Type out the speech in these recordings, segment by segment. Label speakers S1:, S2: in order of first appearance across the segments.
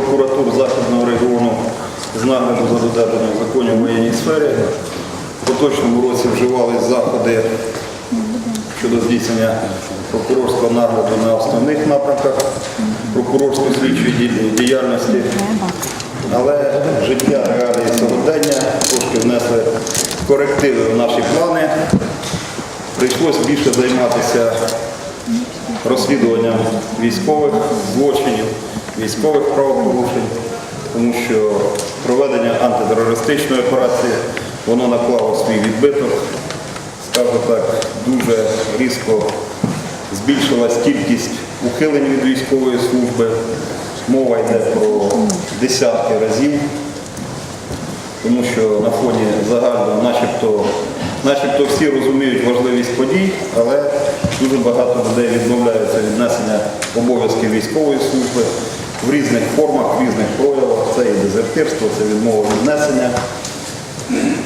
S1: прокуратур Західного регіону з нагляду за додержанням законів в воєнній сфері. В поточному році вживались заходи щодо здійснення прокурорського нагляду на основних напрямках прокурорсько-слідчої діяльності. Але життя реалії сьогодення трошки внесли корективи в наші плани. Прийшлося більше займатися розслідуванням військових злочинів, військових правопорушень, тому що проведення антитерористичної операції воно наклало свій відбиток, скажу так, дуже різко збільшилась кількість ухилень від військової служби. Мова йде про десятки разів тому що на фоні загального начебто, начебто всі розуміють важливість подій, але дуже багато людей відмовляються від несення обов'язків військової служби в різних формах, в різних проявах. Це і дезертирство, це відмова від несення,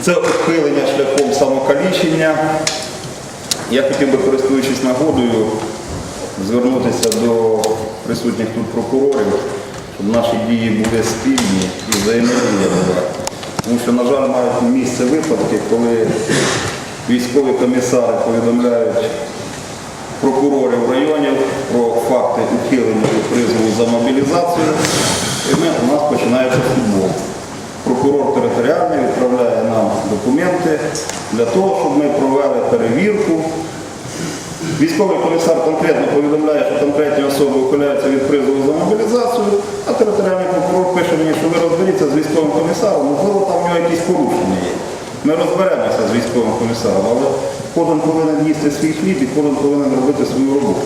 S1: це ухилення шляхом самокалічення. Я хотів би, користуючись нагодою, звернутися до присутніх тут прокурорів, щоб наші дії були спільні і взаємодія. Тому що, на жаль, мають місце випадки, коли військові комісари повідомляють прокурорів районів про факти ухилення призову за мобілізацію, і ми, у нас починається футбол. Прокурор територіальний відправляє нам документи для того, щоб ми провели перевірку. Військовий комісар конкретно повідомляє, що конкретні особи ухиляються від призову за мобілізацію, а територіальний прокурор пише мені, що ви розберіться з військовим комісаром, можливо, там в нього якісь порушення. Ми розберемося з військовим комісаром, але кожен повинен їсти свій хліб і кожен повинен робити свою роботу.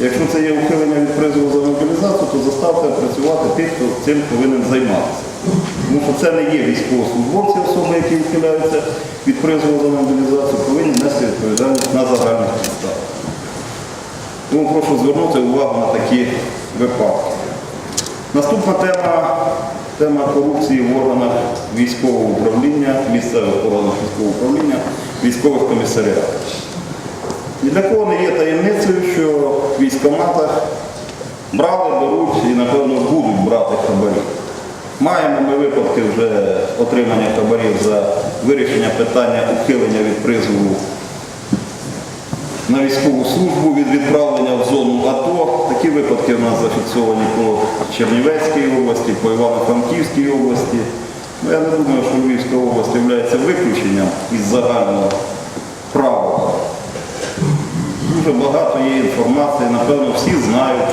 S1: Якщо це є ухилення від призову за мобілізацію, то заставте працювати тих, хто цим повинен займатися. Тому що це не є військовослужбовці, особи, які ухиляються від призову за мобілізацію, повинні нести відповідальність на загальних підставах. Тому прошу звернути увагу на такі випадки. Наступна тема тема корупції в органах військового управління, місцевих органах військового управління, військових комісаріатів. Ні для кого не є таємницею, що в військкоматах брали, беруть і, напевно, будуть брати хабарі. Маємо ми випадки вже отримання хабарів за вирішення питання ухилення від призову на військову службу від відправлення в зону АТО. Такі випадки у нас зафіксовані по Чернівецькій області, по Івано-Франківській області. Ну, я не думаю, що Львівська область є виключенням із загального права. Дуже багато є інформації, напевно, всі знають,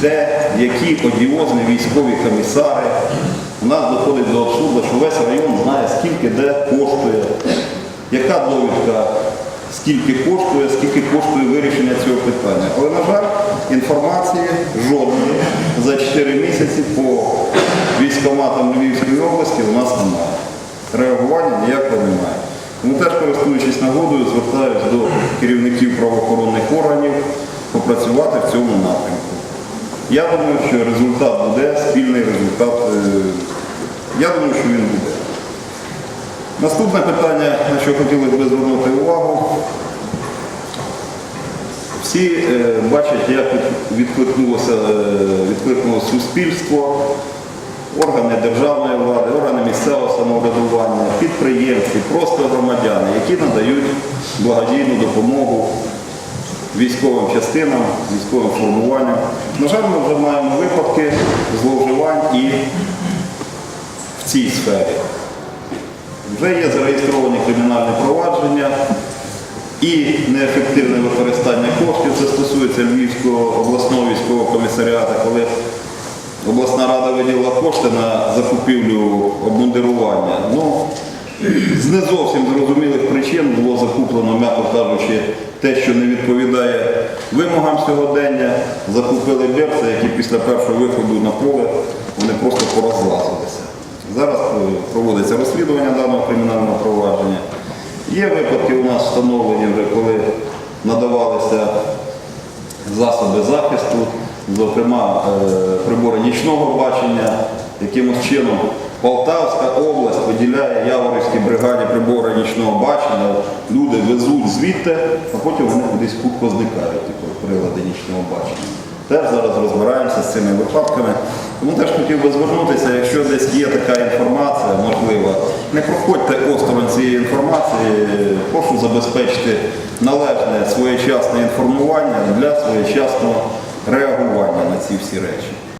S1: де які одіозні військові комісари. У нас доходить до абсурду, що весь район знає, скільки де коштує, яка довідка, скільки коштує, скільки коштує вирішення цього питання. Але, на жаль, інформації жодної за 4 місяці по військоматам Львівської області у нас немає. Реагування ніякого немає. Тому теж користуючись нагодою, звертаюся до керівників правоохоронних органів попрацювати в цьому напрямку. Я думаю, що результат буде, спільний результат. е, Я думаю, що він буде. Наступне питання, на що хотілося б звернути увагу. Всі е, бачать, як відкликнулося, е, відкликнулося суспільство, органи державної влади, органи місцевого самоврядування, підприємці, просто громадяни, які надають благодійну допомогу військовим частинам, військовим формуванням. На жаль, ми вже маємо випадки зловживань і в цій сфері. Вже є зареєстровані і неефективне використання коштів. Це стосується Львівського обласного військового комісаріату, коли обласна рада виділила кошти на закупівлю обмундирування. Ну, з не зовсім зрозумілих причин було закуплено, м'яко кажучи, те, що не відповідає вимогам сьогодення. Закупили берці, які після першого виходу на поле вони просто порозлазилися. Зараз е, проводиться розслідування даного кримінального провадження. Є випадки у нас встановлені вже, коли надавалися засоби захисту, зокрема е, прибори нічного бачення, якимось чином Полтавська область виділяє Яворівській бригаді прибори нічного бачення, люди везуть звідти, а потім вони кудись хутко зникають, ті прилади нічного бачення. Теж зараз розбираємося з цими випадками. Тому теж хотів би звернутися, якщо десь є така інформація, можлива, не проходьте осторонь цієї інформації, прошу забезпечити належне своєчасне інформування для своєчасного реагування на ці всі речі.